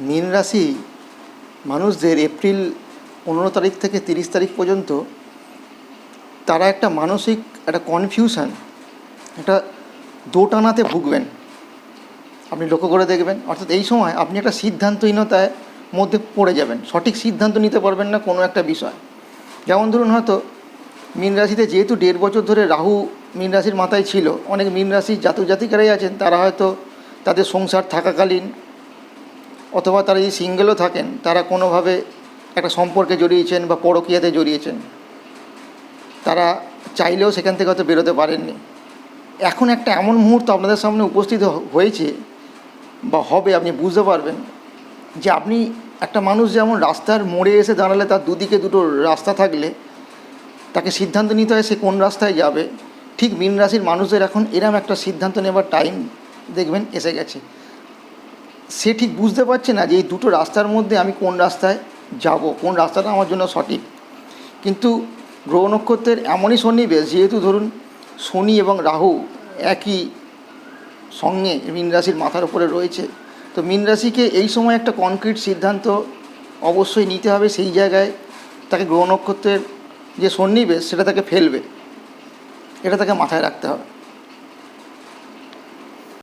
মীন রাশি মানুষদের এপ্রিল পনেরো তারিখ থেকে তিরিশ তারিখ পর্যন্ত তারা একটা মানসিক, একটা কনফিউশন একটা দোটানাতে ভুগবেন। আপনি লক্ষ্য করে দেখবেন, অর্থাৎ এই সময় আপনি একটা সিদ্ধান্তহীনতায় মধ্যে পড়ে যাবেন। সঠিক সিদ্ধান্ত নিতে পারবেন না কোনো একটা বিষয়। যেমন ধরুন হয়তো মীন রাশিতে যেহেতু দেড় বছর ধরে রাহু মীন রাশির মাথায় ছিল, অনেক মীন রাশির জাতক জাতিকারাই আছেন, তারা হয়তো তাদের সংসার থাকাকালীন অথবা তারা যদি সিঙ্গেলও থাকেন, তারা কোনোভাবে একটা সম্পর্কে জড়িয়েছেন বা পরকীয়াতে জড়িয়েছেন, তারা চাইলেও সেখান থেকে হয়তো বেরোতে পারেননি। এখন একটা এমন মুহূর্ত আপনাদের সামনে উপস্থিত হয়েছে বা হবে, আপনি বুঝতে পারবেন যে আপনি একটা মানুষ যেমন রাস্তার মোড়ে এসে দাঁড়ালে তার দুদিকে দুটো রাস্তা থাকলে, তাকে সিদ্ধান্ত নিতে হয় সে কোন রাস্তায় যাবে। ঠিক মীন রাশির মানুষদের এখন এরম একটা সিদ্ধান্ত নেবার টাইম দেখবেন, এসে গেছে। সে ঠিক বুঝতে পারছে না যে এই দুটো রাস্তার মধ্যে আমি কোন রাস্তায় যাব, কোন রাস্তাটা আমার জন্য সঠিক। কিন্তু গ্রহ নক্ষত্রের এমনই সন্নিবেশ, যেহেতু ধরুন শনি এবং রাহু একই সঙ্গে মীন রাশির মাথার উপরে রয়েছে, তো মীন রাশিকে এই সময় একটা কনক্রিট সিদ্ধান্ত অবশ্যই নিতে হবে সেই জায়গায় তাকে গ্রহ নক্ষত্রের যে সন্নিবেশ, সেটা তাকে ফেলবে। এটা তাকে মাথায় রাখতে হবে।